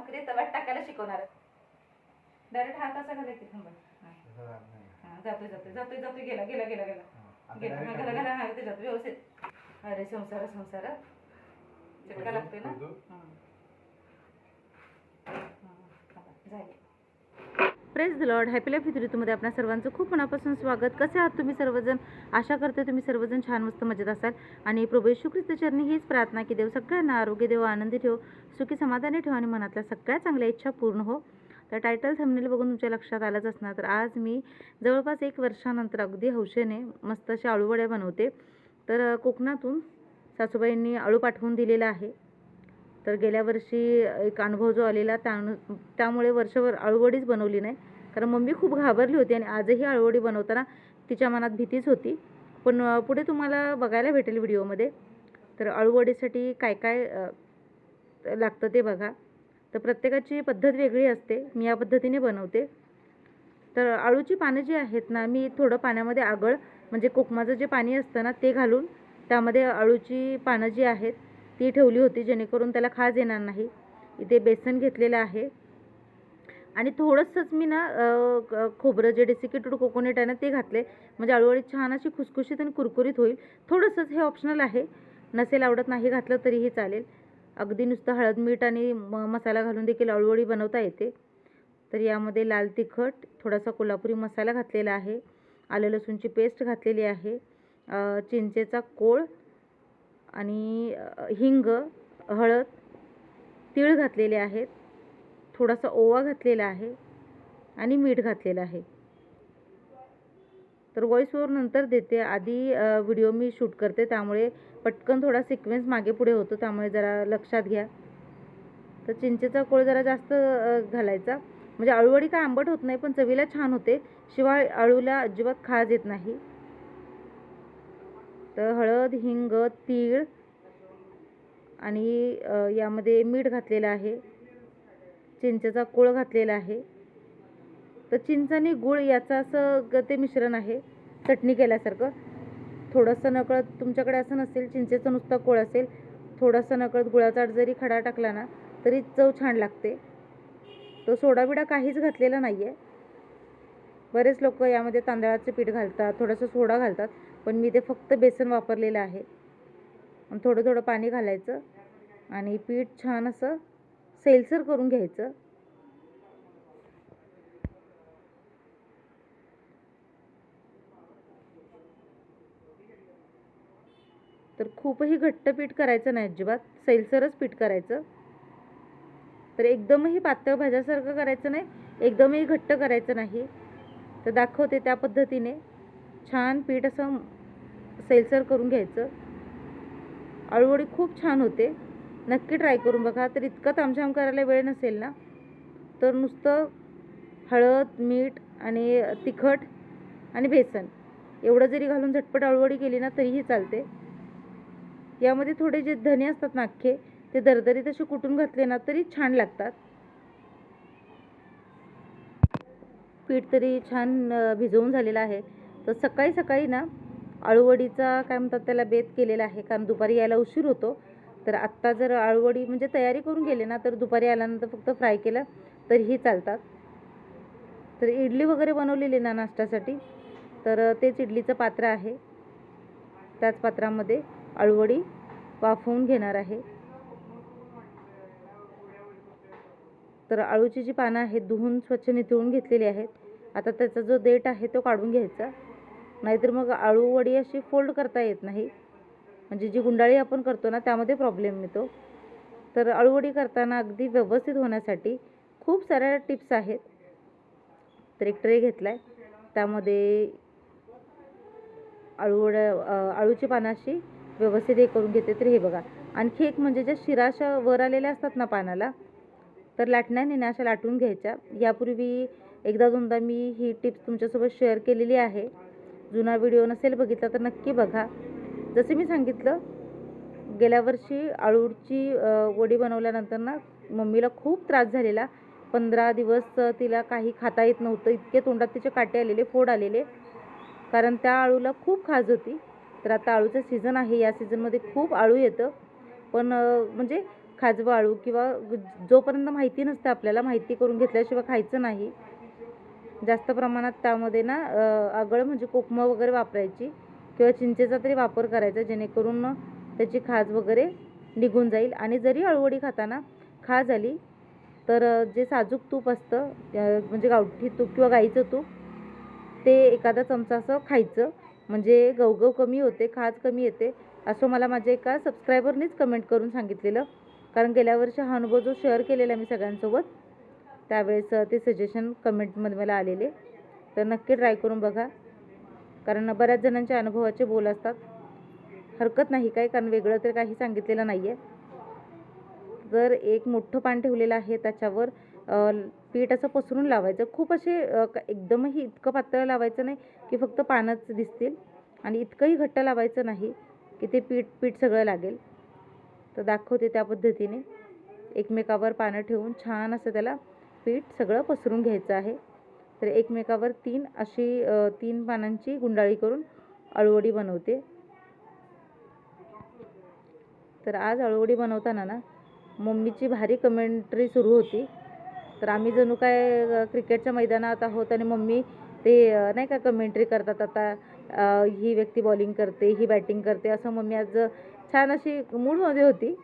भाकरी तव्यात टाकायला शिकवणार डायरेक्ट हात असा घाला की थांबा. हा. हा, जातोय जातोय जातोय जातोय गेला गेला गेला गेला. गेला हा, घाला घाला हा ते जातो व्यवस्थित. अरे संसार संसार. चिटका लागतोय ना? हं. हं, झाली. Praise the Lord happy life ऋतूमध्ये आपल्या सर्वांचं खूप मनापासून स्वागत. कसे आहात तुम्ही सर्वजण? आशा करते तुम्ही सर्वजण छान मस्त मजेत असाल. आणि प्रभू येशू ख्रिस्त चरणी हीच प्रार्थना की देव सगळ्यांना आरोग्य देव आनंदी ठेव सुखी समाधानी ठेव आणि मनातल्या सगळ्या चांगल्या इच्छा पूर्ण हो. तर टायटल थंबनेल बघून तुमच्या लक्षात आलंच असणार. तर आज मी जवळपास एक वर्षानंतर अगदी हौशेने मस्त अशा अळूवड्या बनवते. तर कोकणातून सासूबाईंनी अळू पाठवून दिलेला आहे. तर गेल्या वर्षी एक अनुभव जो आलेला त्यानु त्यामुळे वर्षभर अळूवडीच बनवली नाही. कारण मम्मी खूप घाबरली होती आणि आजही अळवडी बनवताना तिच्या मनात भीतीच होती. पण पुढे तुम्हाला बघायला भेटेल व्हिडिओमध्ये. तर अळूवडीसाठी काय काय लागतं ते बघा. तर प्रत्येकाची पद्धत वेगळी असते. मी या पद्धतीने बनवते. तर अळूची पानं जी आहेत ना मी थोडं पाण्यामध्ये आगळ म्हणजे कोकमाचं जे पाणी असतं ना ते घालून त्यामध्ये अळूची पानं जी आहेत ती ठेवली होती जेणेकरून त्याला खाज येणार नाही. इथे बेसन घेतलेलं आहे. आणि थोडंसंच मी ना क- खोबरं जे डेसिकेटेड कोकोनट आहे ना ते घातले. म्हणजे अळूवडी छान अशी खुसखुशीत आणि कुरकुरीत होईल. थोडंसंच हे ऑप्शनल आहे. नसेल आवडत नाही घातलं तरीही चालेल. अगदी नुसतं हळद मीठ आणि म मसाला घालून देखील अळूवडी बनवता येते. तर यामध्ये लाल तिखट थोडासा कोल्हापुरी मसाला घातलेला आहे. आलं लसूणची पेस्ट घातलेली आहे. चिंचेचा कोळ आणि हिंग हळद तीळ घातलेले आहेत. थोडासा ओवा घातलेला आहे आणि मीठ घातलेलं आहे. तर व्हॉईस ओवर नंतर देते. आधी व्हिडिओ मी शूट करते. त्यामुळे पटकन थोडा सिक्वेन्स मागे पुढे होतो. त्यामुळे जरा लक्षात घ्या. तर चिंचेचा कोळ जरा जास्त घालायचा. म्हणजे अळूवडी काय आंबट होत नाही पण चवीला छान होते. शिवाय अळूला अजिबात खाज येत नाही. तर हळद हिंग तीळ आणि यामध्ये मीठ घातलेलं आहे. चिंचेचा कोळ घातलेला आहे. तर चिंच आणि गुळ याचं असं ग- ते मिश्रण आहे चटणी केल्यासारखं. थोडंसं नकळत तुमच्याकडे असं नसेल चिंचेचं नुसता कोळ असेल थोडासा नकळत गुळाचा जरी खडा टाकला ना तरी चव छान लागते. तो सोडा बिडा काहीच घातलेला नाही आहे बरेच लोक यामध्ये तांदळाचं पीठ घालतात थोडंसं सोडा घालतात. पण मी ते फक्त बेसन वापरलेलं आहे. आणि थोडं थोडं पाणी घालायचं आणि पीठ छान असं सैलसर करून घ्यायचं. तर खूपही घट्ट पीठ करायचं नाही अजिबात. सैलसरच पीठ करायचं. तर एकदमही पातळ भाज्यासारखं करायचं नाही. एकदमही घट्ट करायचं नाही. तर दाखवते त्या पद्धतीने. छान पीठ असं सैलसर करून घ्यायचं. अळूवडी खूप छान होते. नक्की ट्राय करून बघा. तर इतकं तामझाम करायला वेळ नसेल ना? तर नुसतं हळद मीठ आणि तिखट आणि बेसन. एवढं जरी घालून झटपट अळवडी केली ना तरीही चालते. यामध्ये थोडे जे धने असतात नाखे ते दरदरीत असे कुटून घातले ना तरी छान लागतात. पीठ तरी छान भिजवून झालेलं आहे. तर सकाळी सकाळी ना आळूवडीचा काय म्हणतात त्याला बेत केलेला आहे. कारण दुपारी यायला उशीर होतो. तर आत्ता जर आळूवडी म्हणजे तयारी करून गेले ना तर दुपारी आल्यानंतर फक्त फ्राय केलं तरीही चालतात. तर इडली वगैरे बनवलेली ना नाश्त्यासाठी तर तेच इडलीचं पात्र आहे. त्याच पात्रामध्ये अळूवडी वाफवून घेणार आहे. तर अळूची जी पानं आहेत धुवून स्वच्छ निथळून घेतलेली आहेत. आता त्याचा जो देठ आहे तो काढून घ्यायचा. नाहीतर मग अळूवडी अशी फोल्ड करता येत नाही. म्हणजे जी गुंडाळी आपण करतो ना त्यामध्ये प्रॉब्लेम येतो. तर अळूवडी करताना अगदी व्यवस्थित होण्यासाठी खूप साऱ्या टिप्स आहेत. तर एक ट्रे घेतला आहे त्यामध्ये अळूवड्या अळूची आळूची पानाशी व्यवस्थित हे करून घेते. तर हे बघा. आणखी एक म्हणजे ज्या शिराशा वर आलेल्या असतात ना पानाला तर लाटण्याने ना अशा लाटून घ्यायच्या. यापूर्वी एकदा दोनदा मी ही टिप्स तुमच्यासोबत शेअर केलेली आहे. जुना व्हिडिओ नसेल बघितला तर नक्की बघा. जसे मी सांगितलं गेल्या वर्षी अळूची वडी बनवल्यानंतर ना मम्मीला खूप त्रास झालेला. पंधरा दिवस तिला काही खाता येत नव्हतं. इतके तोंडात तिचे काटे आलेले फोड आलेले. कारण त्या अळूला खूप खाज होती. तर आता आळूचा सीझन आहे. या सीझनमध्ये खूप आळू येतं. पण म्हणजे खाजवा आळू किंवा जोपर्यंत माहिती नसतं आपल्याला माहिती करून घेतल्याशिवाय खायचं नाही. जास्त प्रमाणात त्यामध्ये ना आगळं आगळ म्हणजे कोकमं वगैरे वापरायची किंवा चिंचेचा तरी वापर करायचा जेणेकरून त्याची खाज वगैरे निघून जाईल. आणि जरी अळूवडी खाताना खाज आली तर जे साजूक तूप असतं म्हणजे गावठी तूप किंवा गाईचं तूप ते एखादा चमचा असं खायचं. म्हणजे गवगव कमी होते खाज कमी येते असं मला माझ्या एका सबस्क्रायबरनेच कमेंट करून सांगितलेलं. कारण गेल्या वर्षी हा अनुभव जो शेअर केलेला मी सगळ्यांसोबत त्यावेळेस ते सजेशन कमेंटमध्ये मला आलेले. तर नक्की ट्राय करून बघा. कारण बऱ्याच जणांच्या अनुभवाचे बोल असतात. हरकत नाही काय? कारण वेगळं तर काही सांगितलेलं नाही आहे जर एक मोठं पान ठेवलेलं आहे त्याच्यावर पीठ असं पसरून लावायचं. खूप असे एकदमही इतकं पातळ लावायचं नाही की फक्त पानच दिसतील. आणि इतकंही घट्ट लावायचं नाही की ते पीठ पीठ सगळं लागेल. तर दाखवते त्या पद्धतीने. एकमेकावर पानं ठेवून छान असं त्याला पीठ सगळं पसरून घ्यायचं आहे. तर एकमेकावर तीन अशी तीन पानांची गुंडाळी करून अळूवडी बनवते. तर आज अळूवडी बनवताना ना मम्मीची भारी कमेंट्री सुरू होती. तर आम्ही जणू काय क्रिकेटच्या मैदानात आहोत आणि मम्मी ते नाही का कमेंट्री करतात आता ही व्यक्ती बॉलिंग करते ही बॅटिंग करते असं मम्मी आज छान अशी मूडमध्ये होती.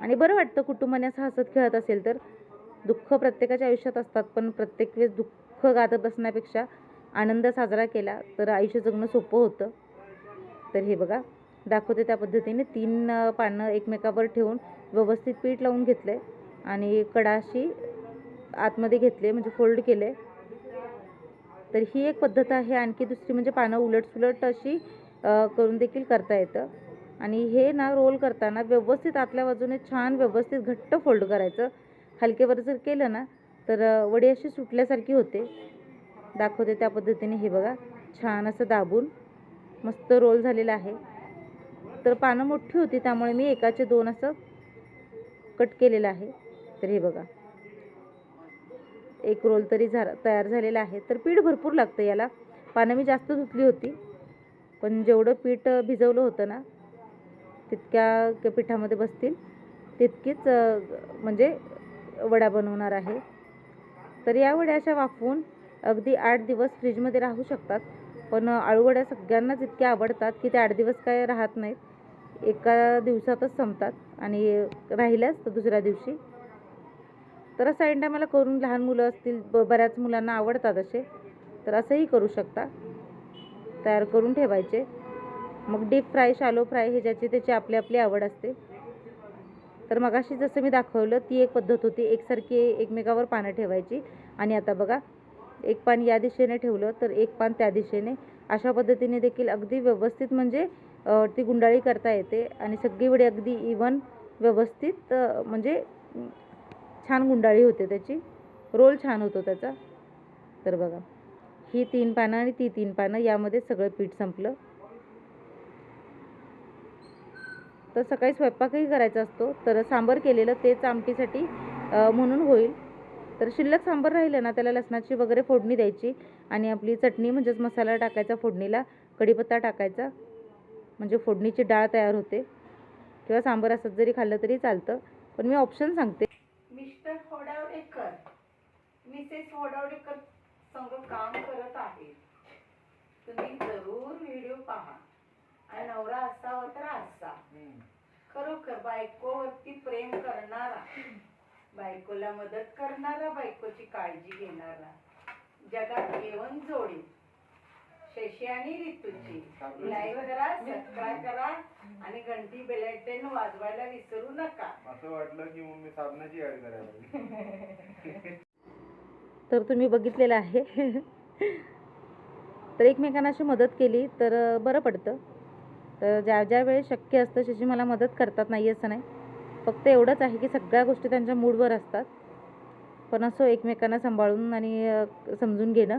आणि बरं वाटतं कुटुंबाने असं हसत खेळत असेल तर. दुःख प्रत्येकाच्या आयुष्यात असतात पण प्रत्येक वेळेस दुःख गात बसण्यापेक्षा आनंद साजरा केला तर आयुष्य जगणं सोपं होतं. तर हे बघा दाखवते त्या पद्धतीने तीन पानं एकमेकावर ठेवून व्यवस्थित पीठ लावून घेतलं आहे आणि कडाशी आतमध्ये घेतले म्हणजे फोल्ड केले. तर ही एक पद्धत आहे. आणखी दुसरी म्हणजे पानं उलटसुलट अशी करून देखील करता येतं. आणि हे ना रोल करताना व्यवस्थित आतल्या बाजूने छान व्यवस्थित घट्ट फोल्ड करायचं. हलकेवर जर केलं ना तर वडी अशी सुटल्यासारखी होते. दाखवते त्या पद्धतीने हे बघा. छान असं दाबून मस्त रोल झालेला आहे. तर पानं मोठी होती त्यामुळे मी एकाचे दोन असं कट केलेलं आहे. तर हे बघा. एक रोल तरी झा तयार झालेला आहे. तर पीठ भरपूर लागतं याला. पानं मी जास्त धुतली होती. पण जेवढं पीठ भिजवलं होतं ना तितक्या पिठामध्ये बसतील तितकीच म्हणजे वडा बनवणार आहे. तर या वड्या अशा वाफवून अगदी आठ दिवस फ्रीजमध्ये राहू शकतात. पण आळूवड्या सगळ्यांनाच इतक्या आवडतात की ते आठ दिवस काय राहत नाहीत. एका दिवसातच संपतात आणि राहिल्याच तर दुसऱ्या दिवशी. तर असं ऐन मला करून लहान मुलं असतील ब बऱ्याच मुलांना आवडतात असे. तर असंही करू शकता. तयार करून ठेवायचे. मग डीप फ्राय शालो फ्राय हे ज्याची त्याची आपली आपली आवड असते. तर मगाशी जसं मी दाखवलं ती एक पद्धत होती. एकसारखी एकमेकावर पानं ठेवायची. आणि आता बघा एक पान या दिशेने ठेवलं तर एक पान त्या दिशेने. अशा पद्धतीने देखील अगदी व्यवस्थित म्हणजे ती गुंडाळी करता येते. आणि सगळीकडे अगदी इवन व्यवस्थित म्हणजे छान गुंडाळी होते त्याची. रोल छान होतो त्याचा. तर बघा ही तीन पानं आणि ती तीन पानं यामध्ये सगळं पीठ संपलं. तर सकाळी स्वयंपाकही करायचा असतो. तर सांबर केलेलं तेच आमटीसाठी म्हणून होईल. तर शिल्लक सांबर राहिलं ना त्याला लसणाची वगैरे फोडणी द्यायची आणि आपली चटणी म्हणजेच मसाला टाकायचा फोडणीला कढीपत्ता टाकायचा. म्हणजे फोडणीची डाळ तयार होते. किंवा सांबर असंच जरी खाल्लं तरी चालतं. पण मी ऑप्शन सांगते. मिस्टर होडावडेकर मिसेस होडावडेकर संग काम करत आहे तुम्ही जरूर व्हिडिओ पहा. आणि नवरा असावा तर असा. खरोखर बायकोवरती प्रेम करणारा बायकोला मदत करणारा बायकोची काळजी घेणारा जगात येऊन जोडी. शशी आणि ऋतूची. लाईव्ह करा सबस्क्राईब करा आणि घंटी बेलायटन वाजवायला विसरू नका. असं वाटलं की मग मी साबणाची ऍड करायला तर तुम्ही बघितलेलं आहे. तर एकमेकांना अशी मदत केली तर बरं पडतं. तर ज्या ज्या वेळेस शक्य असतं शशी मला मदत करतात नाही असं नाही. फक्त एवढंच आहे की सगळ्या गोष्टी त्यांच्या मूडवर असतात. पण असो एकमेकांना सांभाळून आणि समजून घेणं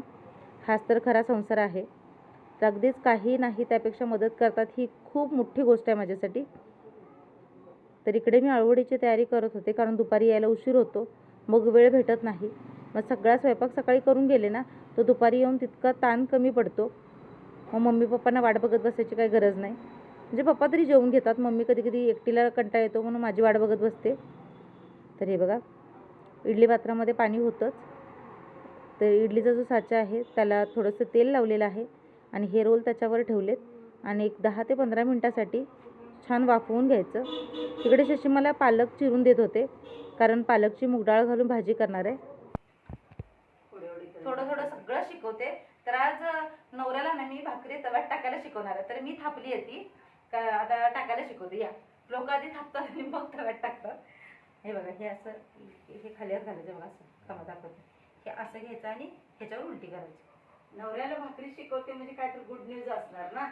हाच तर खरा संसार आहे. तर अगदीच काही नाही त्यापेक्षा मदत करतात ही खूप मोठी गोष्ट आहे माझ्यासाठी. तर इकडे मी आळवडीची तयारी करत होते कारण दुपारी यायला उशीर होतो. मग वेळ भेटत नाही. मग सगळा स्वयंपाक सकाळी करून गेले ना तो दुपारी येऊन तितका ताण कमी पडतो. मग मम्मी पप्पांना वाट बघत बसायची काही गरज नाही. म्हणजे पप्पा तरी जेवून घेतात मम्मी कधी कधी एकटीला कंटाळा येतो म्हणून माझी वाट बघत बसते. तर हे बघा इडली पात्रामध्ये पाणी होतंच. तर इडलीचा जो साचा आहे त्याला थोडंसं तेल लावलेलं आहे आणि हे रोल त्याच्यावर ठेवलेत आणि एक दहा ते पंधरा मिनटासाठी छान वाफवून घ्यायचं. तिकडे शशी मला पालक चिरून देत होते कारण पालकची मुगडाळ घालून भाजी करणार आहे. थोडं थोडं सगळं शिकवते. तर आज नवऱ्याला ना मी भाकरी तव्यात टाकायला शिकवणार आहे. तर मी थापली आहे ती. का आता टाकायला शिकवते या. लोक आधी थापतात आणि मग तव्यात टाकतात. हे बघा हे असं हे खाली घालायचं बघा असं. कामं दाखवते हे असं घ्यायचं आणि ह्याच्यावर उलटी करायची. नवऱ्याला भाकरी शिकवते म्हणजे काय तर गुड न्यूज असणार ना?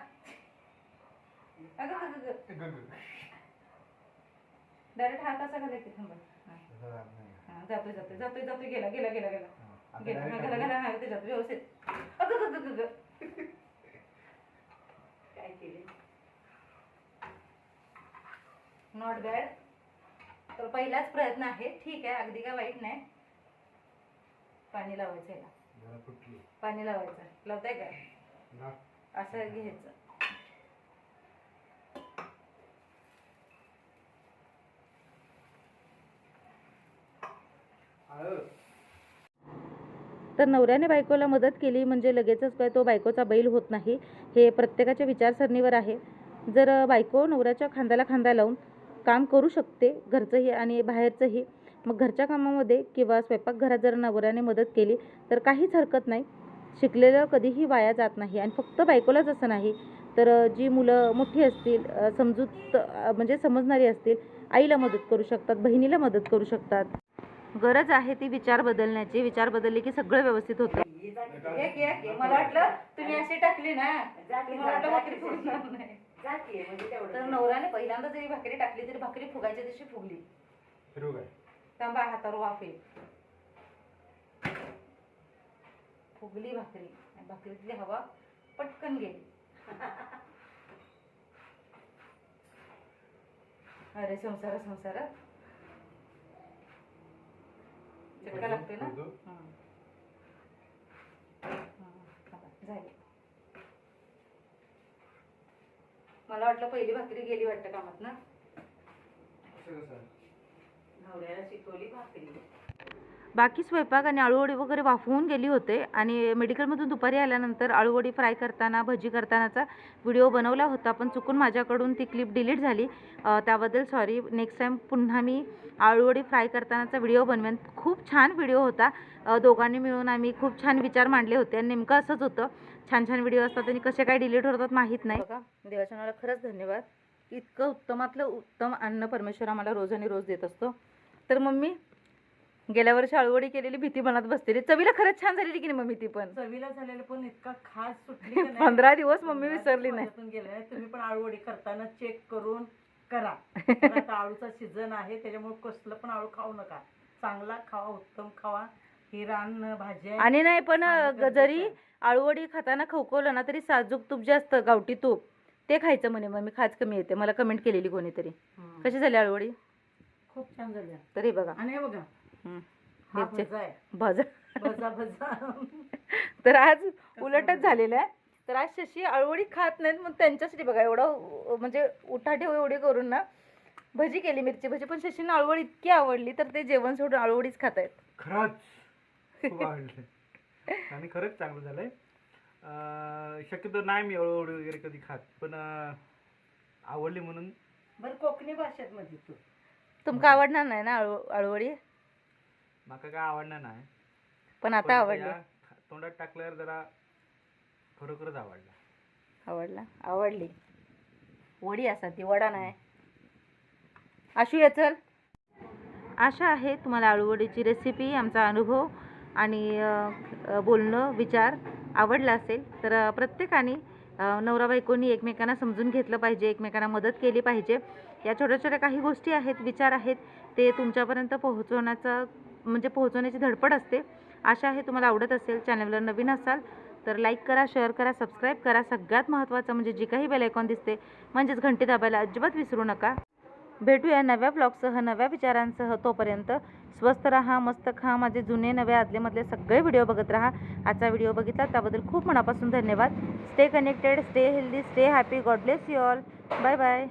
अगं अगं डायरेक्ट हात असा घालायची थांबा. जातोय जातोय जातोय जातोय. गेला गेला गेला. गेला गेला गेला गेला हा त्याच्यात व्यवस्थित. अगं अगं अगं अगं. काय केले? नॉट बॅड तर पहिलाच प्रयत्न आहे. ठीक आहे अगदी काय वाईट नाही. पाणी लावायचं याला. पाणी लावायचं. लावताय काय असं घ्यायचं. तर नवऱ्याने बायकोला मदत केली म्हणजे लगेचच काय तो बायकोचा बैल होत नाही हे प्रत्येकाच्या विचारसरणीवर आहे. जर बायको नवऱ्याच्या खांद्याला खांदा लावून काम करू शकते घरचंही आणि बाहेरचंही मग घरच्या कामामध्ये किंवा स्वयंपाकघरात जर नवऱ्याने मदत केली तर काहीच हरकत नाही. शिकलेलं कधीही वाया जात नाही आणि फक्त बायकोलाच असं नाही. तर जी मुलं मोठी असतील समजूत म्हणजे समजणारी असतील आईला मदत करू शकतात बहिणीला मदत करू शकतात. गरज आहे ती विचार बदलण्याची. विचार बदलले की सगळं व्यवस्थित होतं. मला वाटलं तुम्ही अशी टाकली ना. मला वाटलं भाकरी. फुगणार नाही. म्हणजे तर नवऱ्याने पहिल्यांदा जरी भाकरी टाकली तरी भाकरी फुगायच्या दिवशी फुगली. तांबा हातावर वाफ फुगली भाकरी. आणि भाकरीतली हवा पटकन गेली अरे संसार संसार. चटका लागतोय ना. हं. हं, झाली मला वाटलं पहिली भाकरी गेली वाटतं कामात ना? नवऱ्याला शिकवली भाकरी बाकी स्वयंपाक आणि आळूवडी वगैरे वाफवून गेली होते आणि मेडिकलमधून दुपारी आल्यानंतर आळूवडी फ्राय करताना भजी करतानाचा व्हिडिओ बनवला होता. पण चुकून माझ्याकडून ती क्लिप डिलीट झाली. त्याबद्दल सॉरी. नेक्स्ट टाईम पुन्हा मी आळूवडी फ्राय करतानाचा व्हिडिओ बनवेन. खूप छान व्हिडिओ होता. दोघांनी मिळून आम्ही खूप छान विचार मांडले होते आणि नेमकं असंच होतं. छान छान व्हिडिओ असतात आणि कसे काय डिलीट होतात माहीत नाही. बघा देवाच्या नावाला खरंच धन्यवाद. इतकं उत्तमातलं उत्तम अन्न परमेश्वर आम्हाला रोज आणि रोज देत असतो. तर मम्मी गेल्या वर्षी आळूवडी केलेली भीती मनात बसलेली चवीला खरंच छान झालेली की नाही मम्मी ती पण? चवीला झालेलं पण इतका खास सुटली का नाही? पंधरा दिवस मम्मी विसरली नाही. दिवसातून गेले नाही तुम्ही पण आळूवडी करताना चेक करून करा. कारण आता आळूचा सीझन आहे त्याच्यामुळे कसलं पण आळू खाऊ नका. चांगला खावा उत्तम खावा. ही रान भाजी आहे. आणि नाही पण जरी. आळूवडी खाताना खवखवलं ना तरी साजूक तूप जे असतं गावठी तूप ते खायचं म्हणे मम्मी खाज कमी येते. मला कमेंट केलेली कोणीतरी. हम्म. कशी झाली आळूवडी? खूप छान झाल्या तरी बघा. आणि हे बघा. हा भजा आहे. भाजा. भजा भजा. तर आज उलटच झालेलं आहे. तर आज शशी आळूवडी खात नाहीत मग त्यांच्यासाठी बघा एवढं म्हणजे उठाठेव एवढी करून ना भजी केली मिरची भजी. पण शशीनं आळूवडी इतकी आवडली तर ते जेवण सोडून आळूवडीच खात आहेत. खरंच. आणि खरंच चांगलं झालंय. अं, शक्यतो नाही मी अळूवडी वगैरे कधी खात पण आवडली म्हणून. बरं कोकणी भाषेत मध्ये तू. तुमका आवडणार नाही ना आळू आळूवडी माका काय आवडणार नाही. पण पण आता आवडली. तोंडात टाकल्यावर जरा खरोखरच आवडला. आवडला? आवडली. वडी असा ती वडा नाही. आशू ये चल. आशा आहे तुम्हाला आळूवडीची रेसिपी आमचा अनुभव आणि अ, बोलणं विचार आवडला असेल तर अ, प्रत्येकाने अ, नवरा बायकोनी एकमेकांना समजून घेतलं पाहिजे एकमेकांना मदत केली पाहिजे. या छोट्या छोट्या काही गोष्टी आहेत विचार आहेत ते तुमच्यापर्यंत पोहोचवण्याचा म्हणजे पोहोचवण्याची धडपड असते. आशा आहे तुम्हाला आवडत असेल चॅनलवर नवीन असाल तर लाईक करा शेअर करा सबस्क्राईब करा. सगळ्यात महत्त्वाचं म्हणजे जी काही बेल आयकॉन दिसते म्हणजेच घंटी दाबायला अजिबात विसरू नका. भेटूया नव्या ब्लॉगसह नव्या विचारांसह. तोपर्यंत स्वस्त राहा मस्त खा. माझे जुने नवे आदलेमधले सगळे व्हिडिओ बघत राहा. आजचा व्हिडिओ बघितला त्याबद्दल खूप मनापासून धन्यवाद. Stay connected stay healthy stay happy God bless you all bye bye